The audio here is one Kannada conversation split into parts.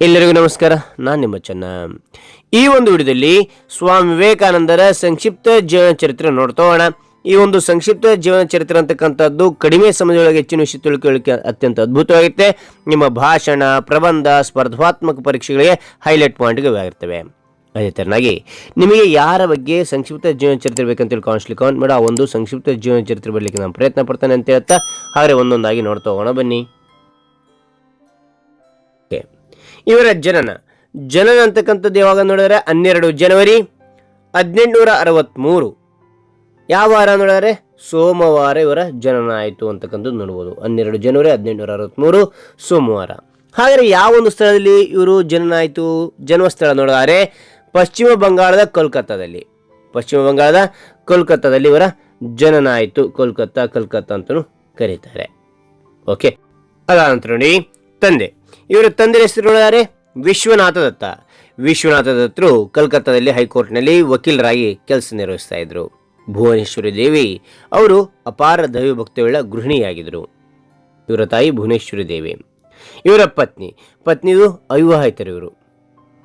ಎಲ್ಲರಿಗೂ ನಮಸ್ಕಾರ. ನಾನು ನಿಮ್ಮ ಚೆನ್ನ. ಈ ಒಂದು ವಿಡಿಯೋದಲ್ಲಿ ಸ್ವಾಮಿ ವಿವೇಕಾನಂದರ ಸಂಕ್ಷಿಪ್ತ ಜೀವನ ಚರಿತ್ರೆ ನೋಡ್ತಾ ಈ ಒಂದು ಸಂಕ್ಷಿಪ್ತ ಜೀವನ ಚರಿತ್ರೆ ಅಂತಕ್ಕಂಥದ್ದು ಕಡಿಮೆ ಸಮಯದೊಳಗೆ ಹೆಚ್ಚಿನ ವಿಷಯ ತಿಳ್ಕೊಳ್ಳಿಕ್ಕೆ ಅತ್ಯಂತ ಅದ್ಭುತವಾಗುತ್ತೆ ನಿಮ್ಮ ಭಾಷಣ, ಪ್ರಬಂಧ, ಸ್ಪರ್ಧಾತ್ಮಕ ಪರೀಕ್ಷೆಗಳಿಗೆ ಹೈಲೈಟ್ ಪಾಯಿಂಟ್ಗಳು ಆಗಿರ್ತವೆ ಅದೇ ಥರನಾಗಿ ನಿಮಗೆ ಯಾರ ಬಗ್ಗೆ ಸಂಕ್ಷಿಪ್ತ ಜೀವನ ಚರಿತ್ರೆ ಬೇಕಂತ ಹೇಳಿ ಕಾಮೆಂಟ್ ಮಾಡಿ. ಆ ಒಂದು ಸಂಕ್ಷಿಪ್ತ ಜೀವನ ಚರಿತ್ರೆ ಬರಲಿಕ್ಕೆ ನಾನು ಪ್ರಯತ್ನ ಪಡ್ತಾನೆ ಅಂತ ಹೇಳ್ತಾ ಹಾಗೆ ಒಂದೊಂದಾಗಿ ನೋಡ್ತಾ ಹೋಗೋಣ. ಬನ್ನಿ. ಇವರ ಜನನ. ಜನನ ಅಂತಕ್ಕಂಥದ್ದು ಯಾವಾಗ ನೋಡಿದರೆ ಹನ್ನೆರಡು ಜನವರಿ ಹದಿನೆಂಟುನೂರ ಅರವತ್ತ್ಮೂರು ಯಾವ ವಾರ ನೋಡಿದರೆ ಸೋಮವಾರ ಇವರ ಜನನ ಆಯಿತು ಅಂತಕ್ಕಂಥದ್ದು ನೋಡ್ಬೋದು. ಹನ್ನೆರಡು ಜನವರಿ ಹದಿನೆಂಟುನೂರ ಅರವತ್ತ್ಮೂರು ಸೋಮವಾರ. ಹಾಗಾದರೆ ಯಾವ ಒಂದು ಸ್ಥಳದಲ್ಲಿ ಇವರು ಜನನ ಆಯಿತು? ಜನ್ಮಸ್ಥಳ ನೋಡಿದರೆ ಪಶ್ಚಿಮ ಬಂಗಾಳದ ಕೋಲ್ಕತ್ತಾದಲ್ಲಿ. ಪಶ್ಚಿಮ ಬಂಗಾಳದ ಕೋಲ್ಕತ್ತಾದಲ್ಲಿ ಇವರ ಜನನ ಆಯಿತು. ಕೋಲ್ಕತ್ತಾ, ಕಲ್ಕತ್ತಾ ಅಂತಲೂ ಕರೀತಾರೆ. ಓಕೆ. ಅದಾದ ನಂತರ ನೋಡಿ ತಂದೆ. ಇವರ ತಂದೆ ಹೆಸರು ನೋಡಿದರೆ ವಿಶ್ವನಾಥ ದತ್ತ ವಿಶ್ವನಾಥ ದತ್ತರು ಕಲ್ಕತ್ತಾದಲ್ಲಿ ಹೈಕೋರ್ಟ್ನಲ್ಲಿ ವಕೀಲರಾಗಿ ಕೆಲಸ ನಿರ್ವಹಿಸ್ತಾ ಇದ್ರು. ಭುವನೇಶ್ವರಿ ದೇವಿ ಅವರು ಅಪಾರ ದೈವಭಕ್ತಿಯುಳ್ಳ ಗೃಹಿಣಿಯಾಗಿದ್ದರು ಇವರ ತಾಯಿ ಭುವನೇಶ್ವರಿ ದೇವಿ. ಇವರ ಪತ್ನಿ, ಪತ್ನಿದು ಅವಿವಾಹಿತರು ಇವರು.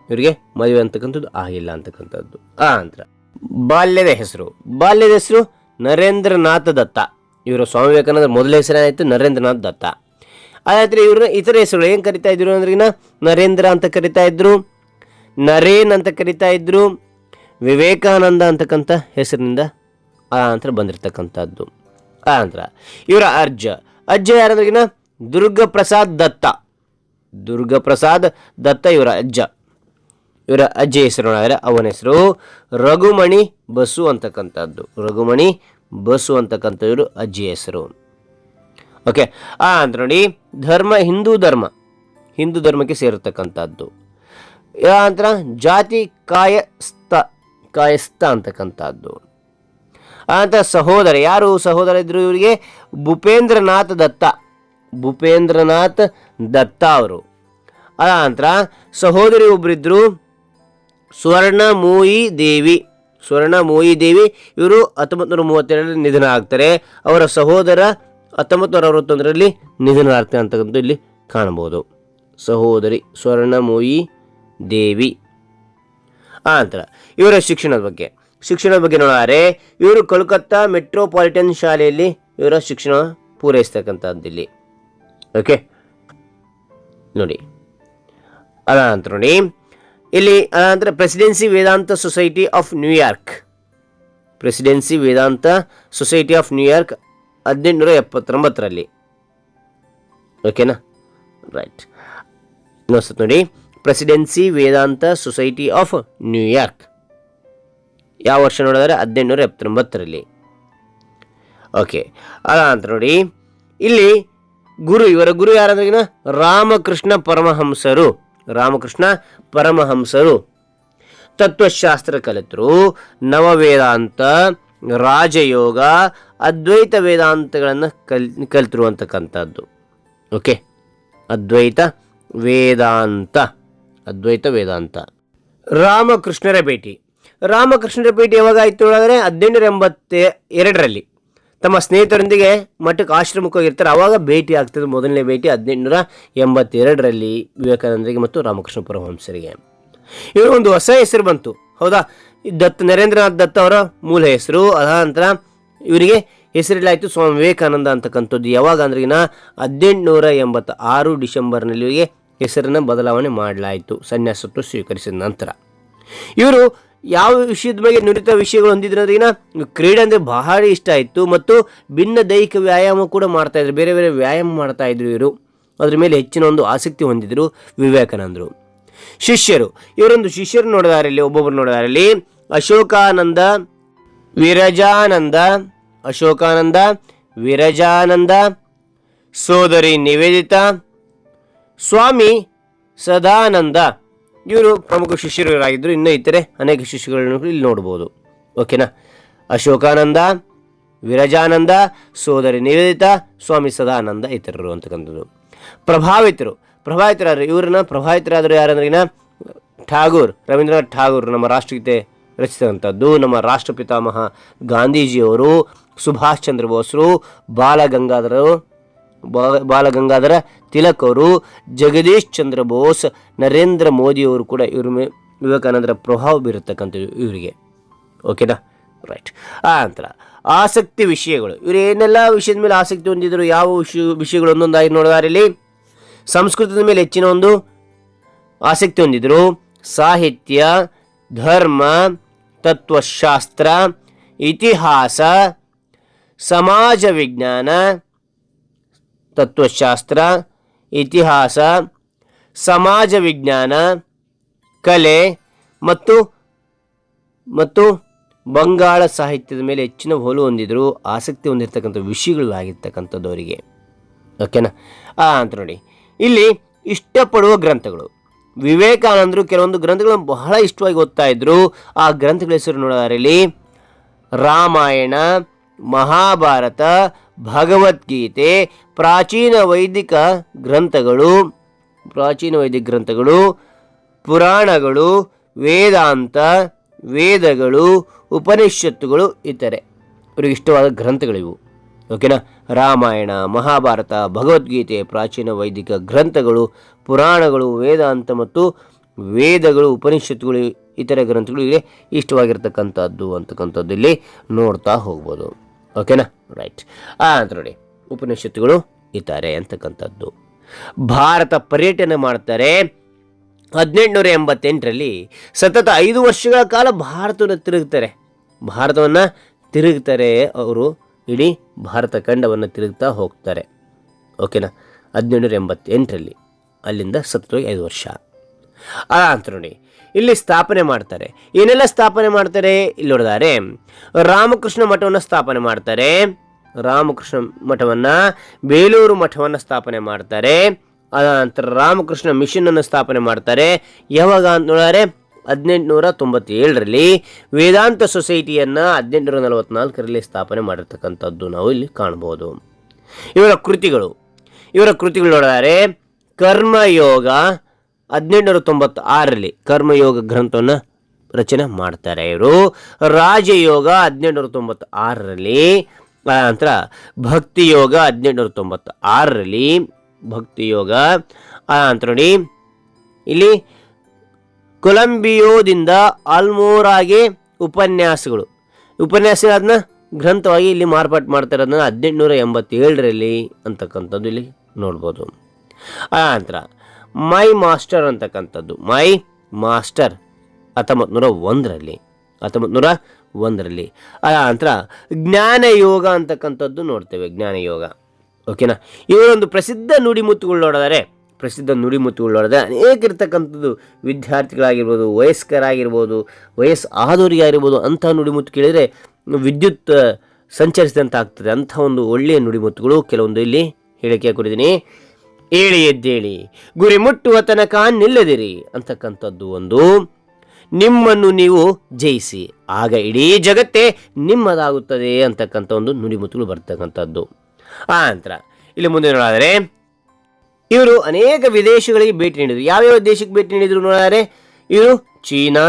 ಇವರಿಗೆ ಮದುವೆ ಅಂತಕ್ಕಂಥದ್ದು ಆಗಿಲ್ಲ ಅಂತಕ್ಕಂಥದ್ದು. ಆ ಅಂತರ ಬಾಲ್ಯದ ಹೆಸರು. ಬಾಲ್ಯದ ಹೆಸರು ನರೇಂದ್ರನಾಥ ದತ್ತ ಇವರ ಸ್ವಾಮಿ ವಿವೇಕಾನಂದ ಮೊದಲ ಹೆಸರೇನಾಯಿತು ನರೇಂದ್ರನಾಥ್ ದತ್ತ ಅದಾದ್ರೆ ಇವ್ರನ್ನ ಇತರ ಹೆಸರು ಏನು ಕರಿತಾ ಇದ್ರು ಅಂದ್ರೆ ನರೇಂದ್ರ ಅಂತ ಕರಿತಾ ಇದ್ರು, ನರೇನ್ ಅಂತ ಕರಿತಾ ಇದ್ರು, ವಿವೇಕಾನಂದ ಅಂತಕ್ಕಂಥ ಹೆಸರಿನಿಂದ ಆ ನಂತರ ಬಂದಿರತಕ್ಕಂಥದ್ದು. ಆ ನಂತರ ಇವರ ಅಜ್ಜ. ಅಜ್ಜ ಯಾರಂದ್ರಿಗಿನ ದುರ್ಗ ಪ್ರಸಾದ್ ದತ್ತ. ದುರ್ಗ ಪ್ರಸಾದ್ ದತ್ತ ಇವರ ಅಜ್ಜ. ಇವರ ಅಜ್ಜಿ ಹೆಸರು ಅವನ ಹೆಸರು ರಘುಮಣಿ ಬಸು ಅಂತಕ್ಕಂಥದ್ದು. ರಘುಮಣಿ ಬಸು ಅಂತಕ್ಕಂಥ ಇವರು ಅಜ್ಜಿ ಹೆಸರು. ಓಕೆ ಆ ಅಂತ ನೋಡಿ ಧರ್ಮ, ಹಿಂದೂ ಧರ್ಮ. ಹಿಂದೂ ಧರ್ಮಕ್ಕೆ ಸೇರತಕ್ಕಂಥದ್ದು. ನಂತರ ಜಾತಿ ಕಾಯಸ್ಥ ಕಾಯಸ್ಥ ಅಂತಕ್ಕಂಥದ್ದು. ಆ ನಂತರ ಸಹೋದರ, ಯಾರು ಸಹೋದರ ಇದ್ರು ಇವರಿಗೆ? ಭೂಪೇಂದ್ರನಾಥ್ ದತ್ತ. ಭೂಪೇಂದ್ರನಾಥ್ ದತ್ತ ಅವರು. ಆ ನಂತರ ಸಹೋದರಿ ಒಬ್ಬರಿದ್ದರು ಸ್ವರ್ಣ ಮೂಯಿ ದೇವಿ. ಸ್ವರ್ಣ ಮೂಯಿ ದೇವಿ, ಇವರು ಹತ್ತೊಂಬತ್ತು ನೂರ ಮೂವತ್ತೆರಡರಲ್ಲಿ ನಿಧನ ಆಗ್ತಾರೆ ಅವರ ಸಹೋದರ ಹತ್ತೊಂಬತ್ತು ನೂರ ಅರವತ್ತೊಂದರಲ್ಲಿ ನಿಧನರಾಗ್ತಾ ಅಂತಕ್ಕಂಥ ಇಲ್ಲಿ ಕಾಣಬಹುದು. ಸಹೋದರಿ ಸ್ವರ್ಣಮೋಯಿ ದೇವಿ. ಆನಂತರ ಇವರ ಶಿಕ್ಷಣದ ಬಗ್ಗೆ. ಶಿಕ್ಷಣದ ಬಗ್ಗೆ ನೋಡಾರೆ, ಇವರು ಕೋಲ್ಕತ್ತಾ ಮೆಟ್ರೋಪಾಲಿಟನ್ ಶಾಲೆಯಲ್ಲಿ ಇವರ ಶಿಕ್ಷಣ ಪೂರೈಸ್ತಕ್ಕಂಥದ್ದು ಇಲ್ಲಿ. ಓಕೆ ನೋಡಿ. ಅದ ನಂತರ ನೋಡಿ. ಇಲ್ಲಿ ಆನಂತರ presidency Vedanta society of New York presidency Vedanta society of New York ಹದಿನೆಂಟುನೂರ ಎಪ್ಪತ್ತೊಂಬತ್ತರಲ್ಲಿ ಓಕೆನಾ ರೈಟ್ ಇನ್ನೊಂದ್ಸತ್ ನೋಡಿ. Presidency Vedanta society of New York ಯಾವ ವರ್ಷ ನೋಡಿದ್ರೆ? ಹದಿನೆಂಟುನೂರ ಎಪ್ಪತ್ತೊಂಬತ್ತರಲ್ಲಿ ಓಕೆ ಅದ ನಂತರ ನೋಡಿ. ಇಲ್ಲಿ ಗುರು, ಇವರ ಗುರು ಯಾರಂದ್ರೆ ರಾಮಕೃಷ್ಣ ಪರಮಹಂಸರು. ರಾಮಕೃಷ್ಣ ಪರಮಹಂಸರು. ತತ್ವಶಾಸ್ತ್ರ ಕಲಿತರು. ನವವೇದಾಂತ ರಾಜಯೋಗ, ಅದ್ವೈತ ವೇದಾಂತಗಳನ್ನು ಕಲ್, ಕಲ್ತಿರುವಂತಕ್ಕಂಥದ್ದು. ಓಕೆ ಅದ್ವೈತ ವೇದಾಂತ. ಅದ್ವೈತ ವೇದಾಂತ. ರಾಮಕೃಷ್ಣರ ಭೇಟಿ. ರಾಮಕೃಷ್ಣರ ಭೇಟಿ ಯಾವಾಗ ಆಯಿತು ಹೇಳಿದ್ರೆ ಹದಿನೆಂಟುನೂರ ಎಂಬತ್ತ ಎರಡರಲ್ಲಿ. ತಮ್ಮ ಸ್ನೇಹಿತರೊಂದಿಗೆ ಮಠಕ್ಕೆ ಆಶ್ರಮಕ್ಕೆ ಹೋಗಿರ್ತಾರೆ ಆವಾಗ ಭೇಟಿ ಆಗ್ತದೆ ಮೊದಲನೇ ಭೇಟಿ ಹದಿನೆಂಟುನೂರ ಎಂಬತ್ತೆರಡರಲ್ಲಿ ವಿವೇಕಾನಂದರಿಗೆ ಮತ್ತು ರಾಮಕೃಷ್ಣ ಪರಮಹಂಸರಿಗೆ. ಇವರು ಒಂದು ಹೊಸ ಹೆಸರು ಬಂತು. ಹೌದಾ? ಈ ದತ್ತ ನರೇಂದ್ರನಾಥ್ ದತ್ತ ಅವರ ಮೂಲ ಹೆಸರು. ಅದ ನಂತರ ಇವರಿಗೆ ಹೆಸರಿಡಲಾಯಿತು ಸ್ವಾಮಿ ವಿವೇಕಾನಂದ ಅಂತಕ್ಕಂಥದ್ದು. ಯಾವಾಗ ಅಂದ್ರೆ ಹದಿನೆಂಟುನೂರ ಎಂಬತ್ತ ಆರು ಡಿಸೆಂಬರ್ನಲ್ಲಿ ಇವರಿಗೆ ಹೆಸರನ್ನು ಬದಲಾವಣೆ ಮಾಡಲಾಯಿತು. ಸನ್ಯಾಸತ್ವ ಸ್ವೀಕರಿಸಿದ ನಂತರ. ಇವರು ಯಾವ ವಿಷಯದ ಬಗ್ಗೆ ನುರಿತ ವಿಷಯಗಳು ಅಂದ್ರೆ ಕ್ರೀಡೆ ಅಂದರೆ ಬಹಳ ಇಷ್ಟ ಆಯಿತು. ಮತ್ತು ಭಿನ್ನ ದೈಹಿಕ ವ್ಯಾಯಾಮ ಕೂಡ ಮಾಡ್ತಾಯಿದ್ರು ಬೇರೆ ಬೇರೆ ವ್ಯಾಯಾಮ ಮಾಡ್ತಾ ಇದ್ರು ಇವರು. ಅದ್ರ ಮೇಲೆ ಹೆಚ್ಚಿನ ಒಂದು ಆಸಕ್ತಿ ಹೊಂದಿದ್ರು ವಿವೇಕಾನಂದರು. ಶಿಷ್ಯರು. ಇವರೊಂದು ಶಿಷ್ಯರು ನೋಡಿದಾರಲ್ಲಿ ಒಬ್ಬೊಬ್ಬರು ನೋಡಿದಾರಲ್ಲಿ, ಅಶೋಕಾನಂದ, ವಿರಜಾನಂದ ಅಶೋಕಾನಂದ, ವಿರಜಾನಂದ, ಸೋದರಿ ನಿವೇದಿತಾ, ಸ್ವಾಮಿ ಸದಾನಂದ. ಇವರು ಪ್ರಮುಖ ಶಿಷ್ಯರಾಗಿದ್ದರು ಇನ್ನೂ ಇತರೆ ಅನೇಕ ಶಿಷ್ಯಗಳನ್ನು ಇಲ್ಲಿ ನೋಡ್ಬೋದು. ಓಕೆನಾ? ಅಶೋಕಾನಂದ, ವಿರಜಾನಂದ, ಸೋದರಿ ನಿವೇದಿತಾ, ಸ್ವಾಮಿ ಸದಾನಂದ, ಇತರರು ಅಂತಕ್ಕಂಥದ್ದು. ಪ್ರಭಾವಿತರು. ಪ್ರಭಾವಿತರಾದರು ಇವ್ರನ್ನ ಪ್ರಭಾವಿತರಾದರು ಈಗ ಠಾಗೂರ್, ರವೀಂದ್ರನಾಥ್ ಠಾಗೂರ್ ನಮ್ಮ ರಾಷ್ಟ್ರಗೀತೆ ರಚಿಸಿದಂಥದ್ದು, ನಮ್ಮ ರಾಷ್ಟ್ರಪಿತಾಮಹ ಗಾಂಧೀಜಿಯವರು, ಸುಭಾಷ್ ಚಂದ್ರ ಬೋಸ್ರು ಬಾಲ ಗಂಗಾಧರ ಬಾ- ಬಾಲಗಂಗಾಧರ ತಿಲಕ್ ಅವರು, ಜಗದೀಶ್ ಚಂದ್ರ ಬೋಸ್, ನರೇಂದ್ರ ಮೋದಿಯವರು ಕೂಡ ಇವ್ರ ಮೇ, ವಿವೇಕಾನಂದರ ಪ್ರಭಾವ ಬೀರತಕ್ಕಂಥದ್ದು ಇವರಿಗೆ. ಓಕೆನಾ? ರೈಟ್. ಆ ನಂತರ ಆಸಕ್ತಿ ವಿಷಯಗಳು. ಇವರು ಏನೆಲ್ಲ ವಿಷಯದ ಮೇಲೆ ಆಸಕ್ತಿ ಹೊಂದಿದ್ರು, ಯಾವ ವಿಷಯ ವಿಷಯಗಳು ಒಂದೊಂದಾಗಿ ನೋಡಿದಾರೆ ಇಲ್ಲಿ ಸಂಸ್ಕೃತದ ಮೇಲೆ ಹೆಚ್ಚಿನ ಒಂದು ಆಸಕ್ತಿ ಹೊಂದಿದ್ರು. ಸಾಹಿತ್ಯ, ಧರ್ಮ, ತತ್ವಶಾಸ್ತ್ರ, ಇತಿಹಾಸ, ಸಮಾಜ ವಿಜ್ಞಾನ, ತತ್ವಶಾಸ್ತ್ರ, ಇತಿಹಾಸ, ಸಮಾಜ ವಿಜ್ಞಾನ, ಕಲೆ ಮತ್ತು ಮತ್ತು ಬಂಗಾಳ ಸಾಹಿತ್ಯದ ಮೇಲೆ ಹೆಚ್ಚಿನ ಹೋಲು ಹೊಂದಿದ್ರು. ಆಸಕ್ತಿ ಹೊಂದಿರತಕ್ಕಂಥ ವಿಷಯಗಳು ಆಗಿರ್ತಕ್ಕಂಥದ್ದು ಅವರಿಗೆ ಓಕೆನಾ ಆ, ಅಂತ ನೋಡಿ. ಇಲ್ಲಿ ಇಷ್ಟಪಡುವ ಗ್ರಂಥಗಳು. ವಿವೇಕಾನಂದರು ಕೆಲವೊಂದು ಗ್ರಂಥಗಳನ್ನು ಬಹಳ ಇಷ್ಟವಾಗಿ ಓದ್ತಾ ಇದ್ರು. ಆ ಗ್ರಂಥಗಳ ಹೆಸರು ನೋಡೋದಾರಲ್ಲಿ ರಾಮಾಯಣ, ಮಹಾಭಾರತ, ಭಗವದ್ಗೀತೆ, ಪ್ರಾಚೀನ ವೈದಿಕ ಗ್ರಂಥಗಳು, ಪ್ರಾಚೀನ ವೈದಿಕ ಗ್ರಂಥಗಳು, ಪುರಾಣಗಳು, ವೇದಾಂತ, ವೇದಗಳು, ಉಪನಿಷತ್ತುಗಳು ಇತರೆ. ಇವರಿಗೆ ಇಷ್ಟವಾದ ಗ್ರಂಥಗಳಿವು. ಓಕೆನಾ? ರಾಮಾಯಣ, ಮಹಾಭಾರತ, ಭಗವದ್ಗೀತೆ, ಪ್ರಾಚೀನ ವೈದಿಕ ಗ್ರಂಥಗಳು, ಪುರಾಣಗಳು, ವೇದಾಂತ ಮತ್ತು ವೇದಗಳು, ಉಪನಿಷತ್ತುಗಳು, ಇತರ ಗ್ರಂಥಗಳು ಇವೆ ಇಷ್ಟವಾಗಿರ್ತಕ್ಕಂಥದ್ದು ಅಂತಕ್ಕಂಥದ್ದು ಇಲ್ಲಿ ನೋಡ್ತಾ ಹೋಗ್ಬೋದು. ಓಕೆನಾ? ರೈಟ್. ಅಂತ ನೋಡಿ, ಉಪನಿಷತ್ತುಗಳು ಇದ್ದಾರೆ ಅಂತಕ್ಕಂಥದ್ದು. ಭಾರತ ಪರ್ಯಟನೆ ಮಾಡ್ತಾರೆ ಹದಿನೆಂಟುನೂರ ಎಂಬತ್ತೆಂಟರಲ್ಲಿ. ಸತತ ಐದು ವರ್ಷಗಳ ಕಾಲ ಭಾರತವನ್ನು ತಿರುಗ್ತಾರೆ. ಭಾರತವನ್ನು ತಿರುಗ್ತಾರೆ ಅವರು. ಇಡೀ ಭಾರತ ಖಂಡವನ್ನು ತಿರುಗ್ತಾ ಹೋಗ್ತಾರೆ. ಓಕೆನಾ? ಹದಿನೇಳುನೂರ ಎಂಬತ್ತೆಂಟರಲ್ಲಿ. ಅಲ್ಲಿಂದ ಸತ್ತು ಐದು ವರ್ಷ. ಆ ಅಂತ ನೋಡಿ, ಇಲ್ಲಿ ಸ್ಥಾಪನೆ ಮಾಡ್ತಾರೆ. ಏನೆಲ್ಲ ಸ್ಥಾಪನೆ ಮಾಡ್ತಾರೆ? ಇಲ್ಲಿ ನೋಡಿದಾರೆ, ರಾಮಕೃಷ್ಣ ಮಠವನ್ನು ಸ್ಥಾಪನೆ ಮಾಡ್ತಾರೆ. ರಾಮಕೃಷ್ಣ ಮಠವನ್ನು, ಬೇಲೂರು ಮಠವನ್ನು ಸ್ಥಾಪನೆ ಮಾಡ್ತಾರೆ. ಅದ ನಂತರ ರಾಮಕೃಷ್ಣ ಮಿಷನನ್ನು ಸ್ಥಾಪನೆ ಮಾಡ್ತಾರೆ. ಯಾವಾಗ ಅಂತ ನೋಡಿದ್ರೆ? ಹದಿನೆಂಟುನೂರ ತೊಂಬತ್ತೇಳರಲ್ಲಿ ವೇದಾಂತ ಸೊಸೈಟಿಯನ್ನು ಹದಿನೆಂಟುನೂರ ನಲವತ್ನಾಲ್ಕರಲ್ಲಿ ಸ್ಥಾಪನೆ ಮಾಡಿರ್ತಕ್ಕಂಥದ್ದು ನಾವು ಇಲ್ಲಿ ಕಾಣ್ಬೋದು ಇವರ ಕೃತಿಗಳು ಇವರ ಕೃತಿಗಳು ನೋಡಿದರೆ ಕರ್ಮಯೋಗ ಹದಿನೆಂಟುನೂರ ತೊಂಬತ್ತಾರರಲ್ಲಿ ಕರ್ಮಯೋಗ ಗ್ರಂಥವನ್ನು ರಚನೆ ಮಾಡ್ತಾರೆ ಇವರು. ರಾಜಯೋಗ ಹದಿನೆಂಟುನೂರ ತೊಂಬತ್ತಾರರಲ್ಲಿ ನಂತರ ಭಕ್ತಿಯೋಗ ಹದಿನೆಂಟುನೂರ ತೊಂಬತ್ತಾರರಲ್ಲಿ ಭಕ್ತಿಯೋಗ ಅಂತ ನೋಡಿ, ಇಲ್ಲಿ ಕೊಲಂಬಿಯೋದಿಂದ ಆಲ್ಮೋರಾಗೆ ಉಪನ್ಯಾಸಗಳು. ಉಪನ್ಯಾಸಗಳನ್ನ ಗ್ರಂಥವಾಗಿ ಇಲ್ಲಿ ಮಾರ್ಪಾಟು ಮಾಡ್ತಾರೆ. ಹದಿನೆಂಟುನೂರ ಎಂಬತ್ತೇಳರಲ್ಲಿ ಅಂತಕ್ಕಂಥದ್ದು ಇಲ್ಲಿ ನೋಡ್ಬೋದು. ಆ ನಂತರ, ಮೈ ಮಾಸ್ಟರ್ ಅಂತಕ್ಕಂಥದ್ದು. ಮೈ ಮಾಸ್ಟರ್ ಹತ್ತೊಂಬತ್ತು ನೂರ ಒಂದರಲ್ಲಿ ಹತ್ತೊಂಬತ್ತು ನೂರ ಒಂದರಲ್ಲಿ ಆ ನಂತರ, ಜ್ಞಾನಯೋಗ ಅಂತಕ್ಕಂಥದ್ದು ನೋಡ್ತೇವೆ, ಜ್ಞಾನಯೋಗ. ಓಕೆನಾ? ಇವರೊಂದು ಪ್ರಸಿದ್ಧ ನುಡಿಮುತ್ತುಗಳು ನೋಡಿದರೆ ಪ್ರಸಿದ್ಧ ನುಡಿಮುತ್ತುಗಳು ನೋಡಿದ್ರೆ ಅನೇಕ ಇರ್ತಕ್ಕಂಥದ್ದು ವಿದ್ಯಾರ್ಥಿಗಳಾಗಿರ್ಬೋದು, ವಯಸ್ಕರಾಗಿರ್ಬೋದು ವಯಸ್ಸು ಆದವರಿಗಾಗಿರ್ಬೋದು ಅಂಥ ನುಡಿಮುತ್ತು ಕೇಳಿದರೆ ವಿದ್ಯುತ್ ಸಂಚರಿಸಿದಂತೆ ಆಗ್ತದೆ ಅಂಥ ಒಂದು ಒಳ್ಳೆಯ ನುಡಿಮುತ್ತುಗಳು ಕೆಲವೊಂದು ಇಲ್ಲಿ ಹೇಳಿಕೆ ಕೊಟ್ಟಿದ್ದೀನಿ. ಏಳಿ ಎದ್ದೇಳಿ, ಗುರಿ ಮುಟ್ಟುವ ತನಕ ನಿಲ್ಲದಿರಿ ಅಂತಕ್ಕಂಥದ್ದು ಒಂದು. ನಿಮ್ಮನ್ನು ನೀವು ಜಯಿಸಿ, ಆಗ ಇಡೀ ಜಗತ್ತೇ ನಿಮ್ಮದಾಗುತ್ತದೆ ಅಂತಕ್ಕಂಥ ಒಂದು ನುಡಿಮುತ್ತುಗಳು ಬರ್ತಕ್ಕಂಥದ್ದು. ಆ ನಂತರ, ಇಲ್ಲಿ ಮುಂದೆ ನೋಡಿದರೆ ಇವರು ಅನೇಕ ವಿದೇಶಗಳಿಗೆ ಭೇಟಿ ನೀಡಿದರು. ಯಾವ್ಯಾವ ದೇಶಕ್ಕೆ ಭೇಟಿ ನೀಡಿದ್ರು ನೋಡಿದರೆ ಇವರು ಚೀನಾ,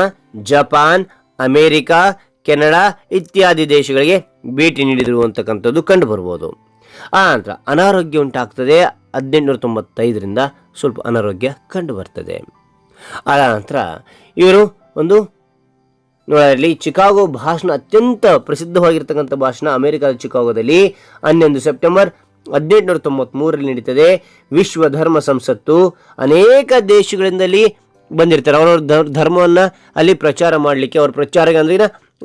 ಜಪಾನ್, ಅಮೇರಿಕಾ, ಕೆನಡಾ ಇತ್ಯಾದಿ ದೇಶಗಳಿಗೆ ಭೇಟಿ ನೀಡಿದರು ಅಂತಕ್ಕಂಥದ್ದು ಕಂಡು ಬರ್ಬೋದು ಆ ನಂತರ ಅನಾರೋಗ್ಯ ಉಂಟಾಗ್ತದೆ. ಹದಿನೆಂಟುನೂರ ತೊಂಬತ್ತೈದರಿಂದ ಸ್ವಲ್ಪ ಅನಾರೋಗ್ಯ ಕಂಡು ಬರ್ತದೆ ಆ ನಂತರ ಇವರು ಒಂದು ನೋಡಲಿ ಚಿಕಾಗೋ ಭಾಷಣ ಅತ್ಯಂತ ಪ್ರಸಿದ್ಧವಾಗಿರ್ತಕ್ಕಂಥ ಭಾಷಣ ಅಮೆರಿಕದ ಚಿಕಾಗೋದಲ್ಲಿ ಹನ್ನೊಂದು ಸೆಪ್ಟೆಂಬರ್ ಹದಿನೆಂಟುನೂರ ತೊಂಬತ್ಮೂರರಲ್ಲಿ ನಡೀತದೆ. ವಿಶ್ವ ಧರ್ಮ ಸಂಸತ್ತು ಅನೇಕ ದೇಶಗಳಿಂದಲಿ ಬಂದಿರ್ತಾರೆ. ಅವರವ್ರ ಧರ್ಮವನ್ನ ಅಲ್ಲಿ ಪ್ರಚಾರ ಮಾಡಲಿಕ್ಕೆ, ಅವ್ರ ಪ್ರಚಾರ ಅಂದ್ರೆ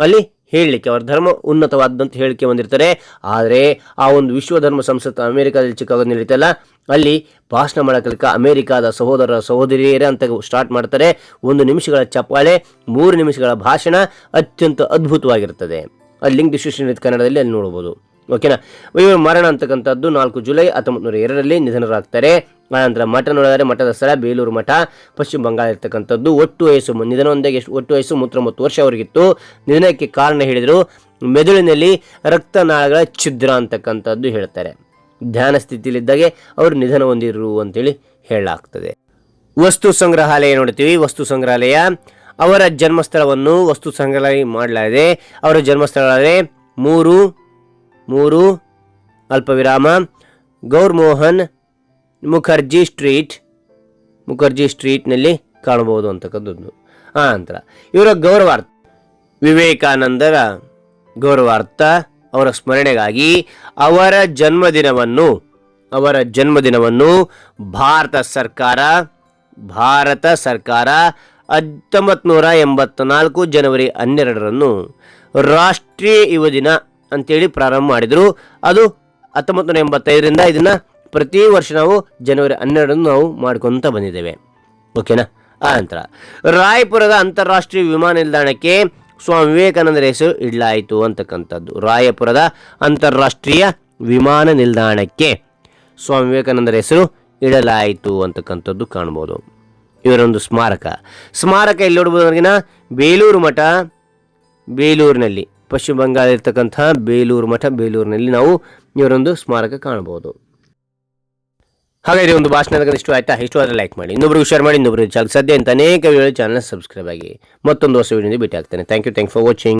ಅಲ್ಲಿ ಹೇಳಲಿಕ್ಕೆ, ಅವ್ರ ಧರ್ಮ ಉನ್ನತವಾದಂತ ಹೇಳಿಕೆ ಬಂದಿರ್ತಾರೆ. ಆದರೆ ಆ ಒಂದು ವಿಶ್ವ ಧರ್ಮ ಸಂಸತ್ತು ಅಮೆರಿಕಾದಲ್ಲಿ ಚಿಕಾಗೋದಲ್ಲಿ ನಡೀತಲ್ಲ ಅಲ್ಲಿ ಭಾಷಣ ಮಾಡಲಿಕ್ಕೆ ಅಮೆರಿಕಾದ ಸಹೋದರ, ಸಹೋದರಿಯರೇ ಅಂತ ಸ್ಟಾರ್ಟ್ ಮಾಡ್ತಾರೆ. ಒಂದು ನಿಮಿಷಗಳ ಚಪ್ಪಾಳೆ, ಮೂರು ನಿಮಿಷಗಳ ಭಾಷಣ ಅತ್ಯಂತ ಅದ್ಭುತವಾಗಿರ್ತದೆ. ಅಲ್ಲಿ ಲಿಂಕ್ ಡಿಸ್ಕ್ರಿಪ್ಷನ್ ಕನ್ನಡದಲ್ಲಿ ಅಲ್ಲಿ ನೋಡ್ಬೋದು. ಓಕೆನಾ? ಇವರು ಮರಣ ಅಂತಕ್ಕಂಥದ್ದು ನಾಲ್ಕು ಜುಲೈ ಹತ್ತೊಂಬತ್ತು ನೂರ ಎರಡರಲ್ಲಿ ನಿಧನರಾಗ್ತಾರೆ. ಆನಂತರ ಮಠ ನೋಡಿದರೆ ಮಠದ ಸ್ಥಳ ಬೇಲೂರು ಮಠ, ಪಶ್ಚಿಮ ಬಂಗಾಳ ಇರ್ತಕ್ಕಂಥದ್ದು. ಒಟ್ಟು ವಯಸ್ಸು ನಿಧನವೊಂದಾಗಿ ಎಷ್ಟು ಒಟ್ಟು ವಯಸ್ಸು ಮೂವತ್ತೊಂಬತ್ತು ವರ್ಷ ಅವರಿಗಿತ್ತು. ನಿಧನಕ್ಕೆ ಕಾರಣ ಹೇಳಿದರು ಮೆದುಳಿನಲ್ಲಿ ರಕ್ತನಾಳಗಳ ಛಿದ್ರ ಅಂತಕ್ಕಂಥದ್ದು ಹೇಳ್ತಾರೆ. ಧ್ಯಾನ ಸ್ಥಿತಿಯಲ್ಲಿದ್ದಾಗೆ ಅವರು ನಿಧನ ಹೊಂದಿರು ಅಂತೇಳಿ ಹೇಳಲಾಗ್ತದೆ. ವಸ್ತು ಸಂಗ್ರಹಾಲಯ ನೋಡ್ತೀವಿ. ವಸ್ತು ಸಂಗ್ರಹಾಲಯ ಅವರ ಜನ್ಮಸ್ಥಳವನ್ನು ವಸ್ತು ಸಂಗ್ರಹಾಲಯ ಮಾಡಲಾಗಿದೆ. ಅವರ ಜನ್ಮಸ್ಥಳ ಮೂರು ಮೂರು, ಅಲ್ಪವಿರಾಮ, ಗೌರ್ಮೋಹನ್ ಗೌರ್ ಮೋಹನ್ ಮುಖರ್ಜಿ ಸ್ಟ್ರೀಟ್, ಮುಖರ್ಜಿ ಸ್ಟ್ರೀಟ್ನಲ್ಲಿ ಕಾಣಬಹುದು ಅಂತಕ್ಕಂಥದ್ದು. ಆ ನಂತರ ಇವರ ಗೌರವಾರ್ಥ, ವಿವೇಕಾನಂದರ ಗೌರವಾರ್ಥ, ಅವರ ಸ್ಮರಣೆಗಾಗಿ ಅವರ ಜನ್ಮದಿನವನ್ನು ಅವರ ಜನ್ಮದಿನವನ್ನು ಭಾರತ ಸರ್ಕಾರ ಭಾರತ ಸರ್ಕಾರ ಹತ್ತೊಂಬತ್ತು ನೂರ ಎಂಬತ್ನಾಲ್ಕು ಜನವರಿ ಹನ್ನೆರಡರನ್ನು ರಾಷ್ಟ್ರೀಯ ಯುವ ದಿನ ಅಂತೇಳಿ ಪ್ರಾರಂಭ ಮಾಡಿದರು. ಅದು ಹತ್ತೊಂಬತ್ತು ನೂರ ಎಂಬತ್ತೈದರಿಂದ ಇದನ್ನು ಪ್ರತಿ ವರ್ಷ ನಾವು ಜನವರಿ ಹನ್ನೆರಡನ್ನು ನಾವು ಮಾಡ್ಕೊತ ಬಂದಿದ್ದೇವೆ. ಓಕೆನಾ? ಆ ನಂತರ ರಾಯಪುರದ ಅಂತಾರಾಷ್ಟ್ರೀಯ ವಿಮಾನ ನಿಲ್ದಾಣಕ್ಕೆ ಸ್ವಾಮಿ ವಿವೇಕಾನಂದರ ಹೆಸರು ಇಡಲಾಯಿತು ಅಂತಕ್ಕಂಥದ್ದು. ರಾಯಪುರದ ಅಂತಾರಾಷ್ಟ್ರೀಯ ವಿಮಾನ ನಿಲ್ದಾಣಕ್ಕೆ ಸ್ವಾಮಿ ವಿವೇಕಾನಂದರ ಹೆಸರು ಇಡಲಾಯಿತು ಅಂತಕ್ಕಂಥದ್ದು ಕಾಣ್ಬೋದು ಇವರೊಂದು ಸ್ಮಾರಕ. ಸ್ಮಾರಕ ಎಲ್ಲಿ ನೋಡ್ಬೋದು ಬೇಲೂರು ಮಠ, ಬೇಲೂರಿನಲ್ಲಿ. ಪಶ್ಚಿಮ ಬಂಗಾಳ ಇರ್ತಕ್ಕಂಥ ಬೇಲೂರು ಮಠ ಬೇಲೂರಿನಲ್ಲಿ ನಾವು ಇವರೊಂದು ಸ್ಮಾರಕ ಕಾಣಬಹುದು. ಹಾಗಾದ್ರೆ ಒಂದು ಭಾಷಣ ಇಷ್ಟು ಆಯ್ತಾ? ಇಷ್ಟು ಆದರೆ ಲೈಕ್ ಮಾಡಿ. ಇನ್ನೊಬ್ರಿಗೆ ಶೇರ್ ಮಾಡಿ, ಇನ್ನೊಬ್ರಿಗೆ ಸದ್ಯ ಅಂತ ಅನೇಕ ವೇಳೆ ಚಾನಲ್ ಸಬ್ಸ್ಕ್ರೈಬ್ ಆಗಿ ಮತ್ತೊಂದು ಹೊಸ ವಿಡಿಯೋದಿಂದ ಭೇಟಿ ಆಗ್ತಾನೆ thank you thank for watching